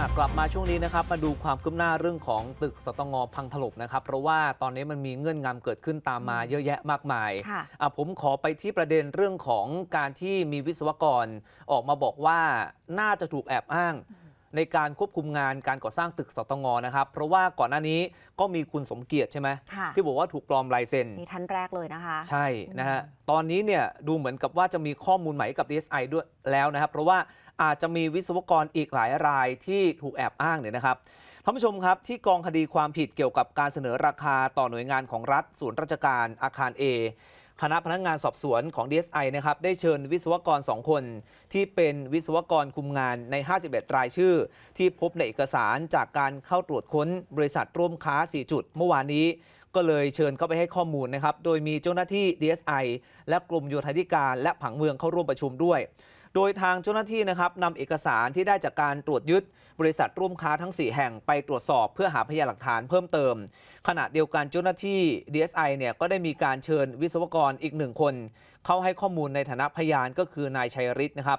อะกลับมาช่วงนี้นะครับมาดูความคืบหน้าเรื่องของตึกสตงพังถล่มนะครับ เพราะว่าตอนนี้มันมีเงื่อนงำเกิดขึ้นตามมาเยอะแยะมากมายค่ะอะผมขอไปที่ประเด็นเรื่องของการที่มีวิศวกรออกมาบอกว่าน่าจะถูกแอบอ้าง ในการควบคุมงานการก่อสร้างตึกสตงนะครับ เพราะว่าก่อนหน้านี้ก็มีคุณสมเกียรติใช่ไหมค่ะที่บอกว่าถูกปลอมลายเซ็นนี่ท่านแรกเลยนะคะ ใช่นะฮะตอนนี้เนี่ยดูเหมือนกับว่าจะมีข้อมูลใหม่กับ DSI ด้วยแล้วนะครับ เพราะว่าอาจจะมีวิศวกรอีกหลายรายที่ถูกแอบอ้างเนี่ยนะครับท่านผู้ชมครับที่กองคดีความผิดเกี่ยวกับการเสนอราคาต่อหน่วยงานของรัฐส่วนราชการอาคาร A คณะพนักงานสอบสวนของ DSI นะครับได้เชิญวิศวกร 2 คน ที่เป็นวิศวกรคุมงานใน 51 รายชื่อ ที่พบในเอกสารจากการเข้าตรวจค้นบริษัทร่วมค้า 4 จุด เมื่อวานนี้ ก็เลยเชิญเข้าไปให้ข้อมูลนะครับ โดยมีเจ้าหน้าที่ DSI และกลุ่มโยธาธิการและผังเมืองเข้าร่วมประชุมด้วย โดยทางเจ้าหน้าที่นะครับนำเอกสารที่ได้จากการตรวจยึดบริษัทร่วมค้าทั้ง 4 แห่งไปตรวจสอบเพื่อหาพยานหลักฐานเพิ่มเติม ขณะเดียวกันเจ้าหน้าที่ DSI เนี่ยก็ได้มีการเชิญวิศวกรอีกหนึ่งคน เข้าให้ข้อมูลในฐานะพยานก็คือนายชัยฤทธิ์นะครับ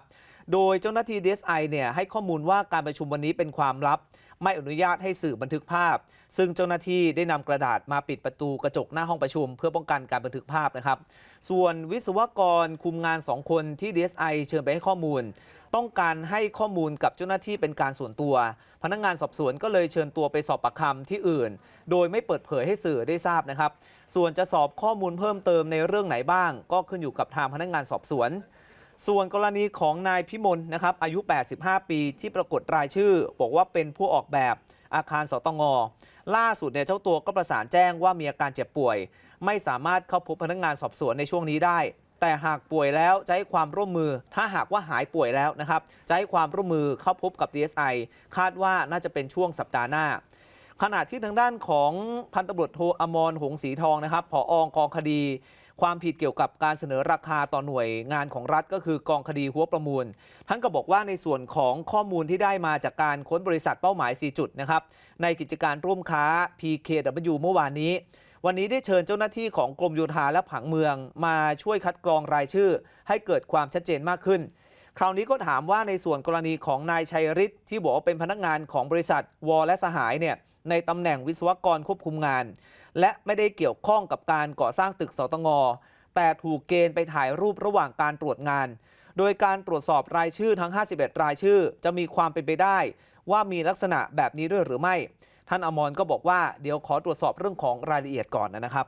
โดยเจ้าหน้าที่ DSI เนี่ยให้ข้อมูลว่าการประชุมวันนี้เป็นความลับ ไม่อนุญาตให้สื่อบันทึกภาพ ซึ่งเจ้าหน้าที่ได้นำกระดาษมาปิดประตูกระจกหน้าห้องประชุม เพื่อป้องกันการบันทึกภาพนะครับ ส่วนวิศวกรคุมงาน 2 คนที่ DSI เชิญไปให้ข้อมูล ต้องการให้ข้อมูลกับเจ้าหน้าที่เป็นการส่วนตัว พนักงานสอบสวนก็เลยเชิญตัวไปสอบปากคำที่อื่น โดยไม่เปิดเผยให้สื่อได้ทราบนะครับ ส่วนจะสอบข้อมูลเพิ่มเติมในเรื่องไหนบ้าง ก็ขึ้นอยู่กับทางพนักงานสอบสวน ส่วนกรณีของนายพิมลนะครับอายุ 85 ปีที่ปรากฏรายชื่อ บอกว่าเป็นผู้ออกแบบอาคารสตงล่าสุดเนี่ยเจ้าตัวก็ประสานแจ้งว่ามีอาการเจ็บป่วย ไม่สามารถเข้าพบพนักงานสอบสวนในช่วงนี้ได้ แต่หากป่วยแล้วจะให้ความร่วมมือ ถ้าหากว่าหายป่วยแล้วนะครับจะให้ความร่วมมือเข้าพบกับ DSI คาดว่าน่าจะเป็นช่วงสัปดาห์หน้าขณะที่ทางด้านของพันตำรวจโทอมรหงศรีทองนะครับผอองกองคดี ความผิดเกี่ยวกับการเสนอราคาต่อหน่วยงานของรัฐก็คือกองคดีหัวประมูล ท่านก็บอกว่าในส่วนของข้อมูลที่ได้มาจากการค้นบริษัทเป้าหมาย 4 จุดนะครับในกิจการร่วมค้า PKW เมื่อวานนี้ วันนี้ได้เชิญเจ้าหน้าที่ของกรมโยธาและผังเมือง มาช่วยคัดกรองรายชื่อ ให้เกิดความชัดเจนมากขึ้น คราวนี้ก็ถามว่าในส่วนกรณีของนายชัยฤทธิ์ที่บอกว่าเป็นพนักงานของบริษัทวอลและสหายเนี่ยในตำแหน่งวิศวกรควบคุมงาน และไม่ได้เกี่ยวข้องกับการก่อสร้างตึกสตงแต่ถูกเกณฑ์ไปถ่ายรูประหว่างการตรวจงาน โดยการตรวจสอบรายชื่อทั้ง 51 รายชื่อ จะมีความเป็นไปได้ ว่ามีลักษณะแบบนี้ด้วยหรือไม่ ท่านอมรก็บอกว่าเดี๋ยวขอตรวจสอบเรื่องของรายละเอียดก่อนนะครับ